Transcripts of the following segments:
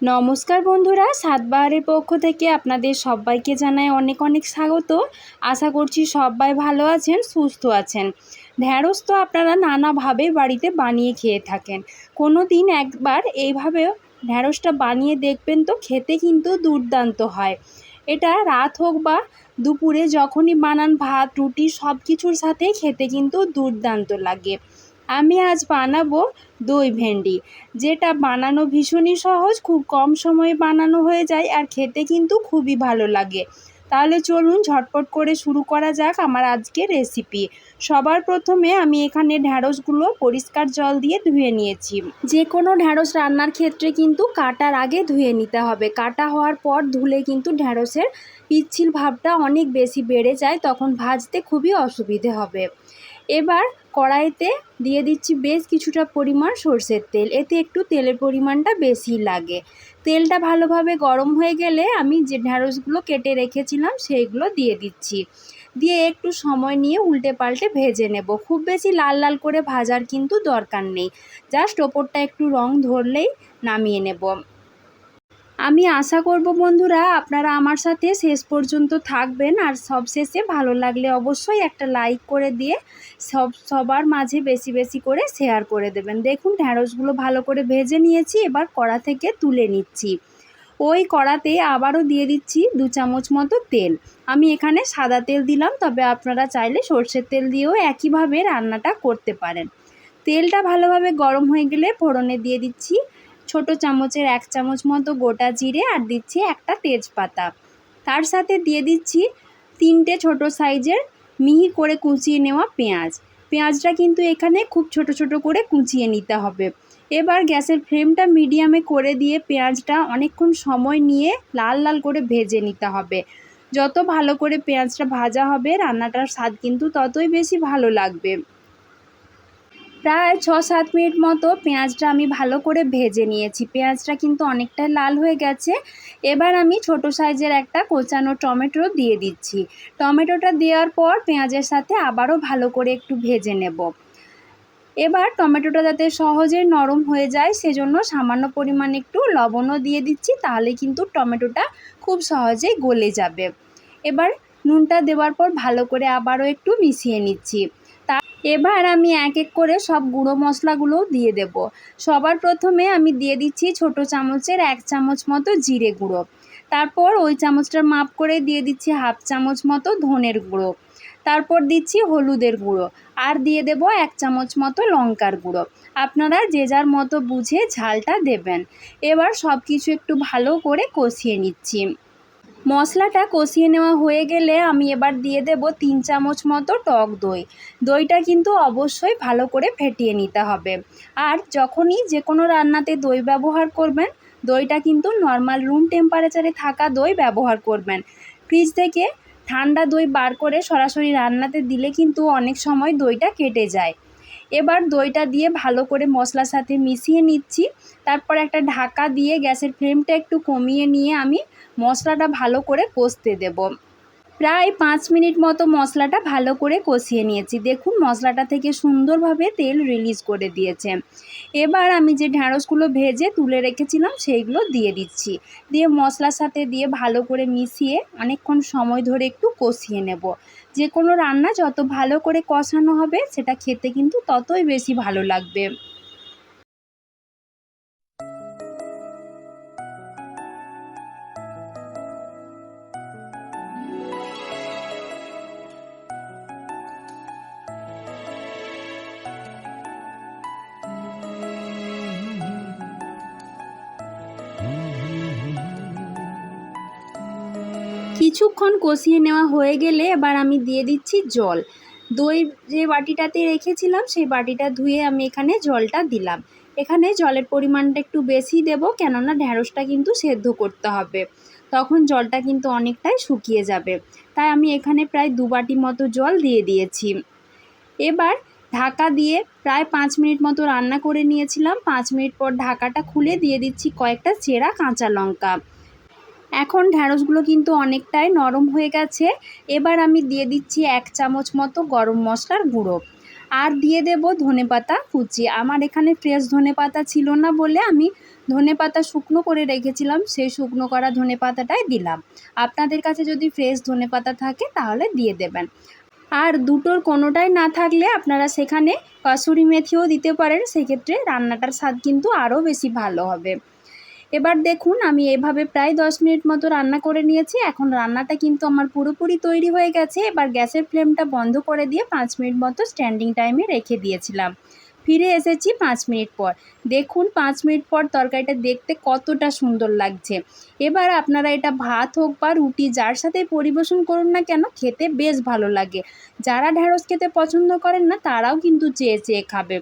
নমস্কার বন্ধুরা, সাতবাহারের পক্ষ থেকে আপনাদের সবাইকে জানায় অনেক অনেক স্বাগত। আশা করছি সবাই ভালো আছেন, সুস্থ আছেন। ঢ্যাঁড়স তো আপনারা নানাভাবে বাড়িতে বানিয়ে খেয়ে থাকেন। কোনো দিন একবার এইভাবে ঢ্যাঁড়সটা বানিয়ে দেখবেন তো খেতে কিন্তু দুর্দান্ত হয়। এটা রাত হোক বা দুপুরে যখনই বানান ভাত, রুটি সব কিছুর সাথে খেতে কিন্তু দুর্দান্ত লাগে। আমি আজ বানাবো দই ভেন্ডি। যেটা বানানো ভীষণই সহজ, খুব কম সময়ে বানানো হয়ে যায় আর খেতে কিন্তু খুবই ভালো লাগে। তাহলে চলুন ঝটপট করে শুরু করা যাক আমার আজকের রেসিপি। সবার প্রথমে আমি এখানে ঢ্যাঁড়সগুলো পরিষ্কার জল দিয়ে ধুয়ে নিয়েছি। যে কোনো ঢ্যাঁড়স রান্নার ক্ষেত্রে কিন্তু কাটার আগে ধুয়ে নিতে হবে। কাটা হওয়ার পর ধুলে কিন্তু ঢ্যাঁড়সের পিচ্ছিল ভাবটা অনেক বেশি বেড়ে যায়, তখন ভাজতে খুবই অসুবিধে হবে। এবার কড়াইতে দিয়ে দিচ্ছি বেশ কিছুটা পরিমাণ সর্ষের তেল। এতে একটু তেলের পরিমাণটা বেশি লাগে। তেলটা ভালোভাবে গরম হয়ে গেলে আমি যে ঢ্যাঁড়সগুলো কেটে রেখেছিলাম সেইগুলো দিয়ে দিচ্ছি। দিয়ে একটু সময় নিয়ে উল্টে পাল্টে ভেজে নেব। খুব বেশি লাল লাল করে ভাজার কিন্তু দরকার নেই। জাস্ট ওপরটা একটু রং ধরলেই নামিয়ে নেব। আমি আশা করব বন্ধুরা, আপনারা আমার সাথে শেষ পর্যন্ত থাকবেন। আর সব শেষে ভালো লাগলে অবশ্যই একটা লাইক করে দিয়ে সব, সবার মাঝে বেশি বেশি করে শেয়ার করে দেবেন। দেখুন ঢ্যাঁড়সগুলো ভালো করে ভেজে নিয়েছি, এবার কড়া থেকে তুলে নিচ্ছি। ওই কড়াতে আবারও দিয়ে দিচ্ছি দু চামচ মতো তেল। আমি এখানে সাদা তেল দিলাম, তবে আপনারা চাইলে সর্ষের তেল দিয়েও একইভাবে রান্নাটা করতে পারেন। তেলটা ভালোভাবে গরম হয়ে গেলে ফোড়নে দিয়ে দিচ্ছি। ছোট চামচের এক চামচ মতো গোটা জিরে আর দিচ্ছি একটা তেজপাতা। তার সাথে দিয়ে দিচ্ছি তিনটে ছোট সাইজের মিহি করে কুচিয়ে নেওয়া পেঁয়াজ। পেঁয়াজটা কিন্তু এখানে খুব ছোট ছোট করে কুচিয়ে নিতে হবে। এবার গ্যাসের ফ্লেমটা মিডিয়ামে করে দিয়ে পেঁয়াজটা অনেকক্ষণ সময় নিয়ে লাল লাল করে ভেজে নিতে হবে। যত ভালো করে পেঁয়াজটা ভাজা হবে, রান্নাটার স্বাদ কিন্তু ততই বেশি ভালো লাগবে। প্রায় ছ সাত মিনিট মতো পেঁয়াজটা আমি ভালো করে ভেজে নিয়েছি। পেঁয়াজটা কিন্তু অনেকটাই লাল হয়ে গেছে। এবার আমি ছোট সাইজের একটা কোচানো টমেটো দিয়ে দিচ্ছি। টমেটোটা দেওয়ার পর পেঁয়াজের সাথে আবারও ভালো করে একটু ভেজে নেব। এবার টমেটোটা যাতে সহজে নরম হয়ে যায়, সেজন্য সামান্য পরিমাণ একটু লবণও দিয়ে দিচ্ছি, তাহলে কিন্তু টমেটোটা খুব সহজেই গলে যাবে। এবার নুনটা দেওয়ার পর ভালো করে আবারও একটু মিশিয়ে নিচ্ছি। এবার আমি এক এক করে সব গুঁড়ো মশলাগুলোও দিয়ে দেব। সবার প্রথমে আমি দিয়ে দিচ্ছি ছোট চামচের এক চামচ মতো জিরে গুঁড়ো। তারপর ওই চামচটার মাপ করে দিয়ে দিচ্ছি হাফ চামচ মতো ধনের গুঁড়ো। তারপর দিচ্ছি হলুদের গুঁড়ো আর দিয়ে দেব এক চামচ মতো লঙ্কার গুঁড়ো। আপনারা যে যার মতো বুঝে ঝালটা দেবেন। এবার সব কিছু একটু ভালো করে কষিয়ে নিচ্ছি। মশলাটা কষিয়ে নেওয়া হয়ে গেলে আমি এবার দিয়ে দেব তিন চামচ মতো টক দই। দইটা কিন্তু অবশ্যই ভালো করে ফেটিয়ে নিতে হবে। আর যখনই যে কোনো রান্নাতে দই ব্যবহার করবেন, দইটা কিন্তু নর্মাল রুম টেম্পারেচারে থাকা দই ব্যবহার করবেন। ফ্রিজ থেকে ঠান্ডা দই বার করে সরাসরি রান্নাতে দিলে কিন্তু অনেক সময় দইটা কেটে যায়। এবার দইটা দিয়ে ভালো করে মশলার সাথে মিশিয়ে নিচ্ছি। তারপর একটা ঢাকা দিয়ে গ্যাসের ফ্লেমটা একটু কমিয়ে নিয়ে আমি মশলাটা ভালো করে কষতে দেব। প্রায় পাঁচ মিনিট মতো মশলাটা ভালো করে কষিয়ে নিয়েছি। দেখুন, মশলাটা থেকে সুন্দরভাবে তেল রিলিজ করে দিয়েছে। এবার আমি যে ঢ্যাঁড়সগুলো ভেজে তুলে রেখেছিলাম, সেইগুলো দিয়ে দিচ্ছি। দিয়ে মশলার সাথে দিয়ে ভালো করে মিশিয়ে অনেকক্ষণ সময় ধরে একটু কষিয়ে নেব। যে কোনো রান্না যত ভালো করে কষানো হবে, সেটা খেতে কিন্তু ততই বেশি ভালো লাগবে। কিছুক্ষণ কষিয়ে নেওয়া হয়ে গেলে এবার আমি দিয়ে দিচ্ছি জল। দই যে বাটিটাতে রেখেছিলাম, সেই বাটিটা ধুয়ে আমি এখানে জলটা দিলাম। এখানে জলের পরিমাণটা একটু বেশি দেব, কেননা ঢ্যাঁড়সটা কিন্তু সেদ্ধ করতে হবে। তখন জলটা কিন্তু অনেকটাই শুকিয়ে যাবে। তাই আমি এখানে প্রায় দু বাটি মতো জল দিয়ে দিয়েছি। এবার ঢাকা দিয়ে প্রায় পাঁচ মিনিট মতো রান্না করে নিয়েছিলাম। পাঁচ মিনিট পর ঢাকাটা খুলে দিয়ে দিচ্ছি কয়েকটা চেরা কাঁচা লঙ্কা। এখন ঢ্যাঁড়সগুলো কিন্তু অনেকটাই নরম হয়ে গেছে। এবার আমি দিয়ে দিচ্ছি এক চামচ মতো গরম মশলার গুঁড়ো। আর দিয়ে দেব ধনে পাতা, কুচি। আমার এখানে ফ্রেশ ধনে পাতা ছিল না বলে আমি ধনে পাতা শুকনো করে রেখেছিলাম, সেই শুকনো করা ধনে পাতাটাই দিলাম। আপনাদের কাছে যদি ফ্রেশ ধনে পাতা থাকে তাহলে দিয়ে দেবেন। আর দুটোর কোনোটাই না থাকলে আপনারা সেখানে কসুরি মেথিও দিতে পারেন। সেক্ষেত্রে রান্নাটার স্বাদ কিন্তু আরও বেশি ভালো হবে। এবার দেখুন, আমি এভাবে প্রায় দশ মিনিট মতো রান্না করে নিয়েছি। এখন রান্নাটা কিন্তু আমার পুরোপুরি তৈরি হয়ে গেছে। এবার গ্যাসের ফ্লেমটা বন্ধ করে দিয়ে পাঁচ মিনিট মতো স্ট্যান্ডিং টাইমে রেখে দিয়েছিলাম। ফিরে এসেছি পাঁচ মিনিট পর। দেখুন, পাঁচ মিনিট পর তরকারিটা দেখতে কতটা সুন্দর লাগছে। এবার আপনারা এটা ভাত হোক বা রুটি, যার সাথে পরিবেশন করুন না কেন, খেতে বেশ ভালো লাগে। যারা ঢ্যাঁড়স খেতে পছন্দ করেন না, তারাও কিন্তু চেয়ে চেয়ে খাবে।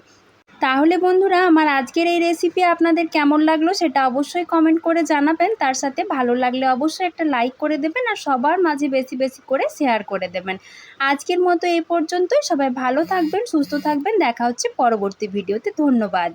তাহলে বন্ধুরা, আমার আজকের এই রেসিপি আপনাদের কেমন লাগল সেটা অবশ্যই কমেন্ট করে জানাবেন। তার সাথে ভালো লাগলে অবশ্যই একটা লাইক করে দেবেন আর সবার মাঝে বেশি বেশি করে শেয়ার করে দেবেন। আজকের মতো এই পর্যন্তই। সবাই ভালো থাকবেন, সুস্থ থাকবেন। দেখা হচ্ছে পরবর্তী ভিডিওতে ধন্যবাদ।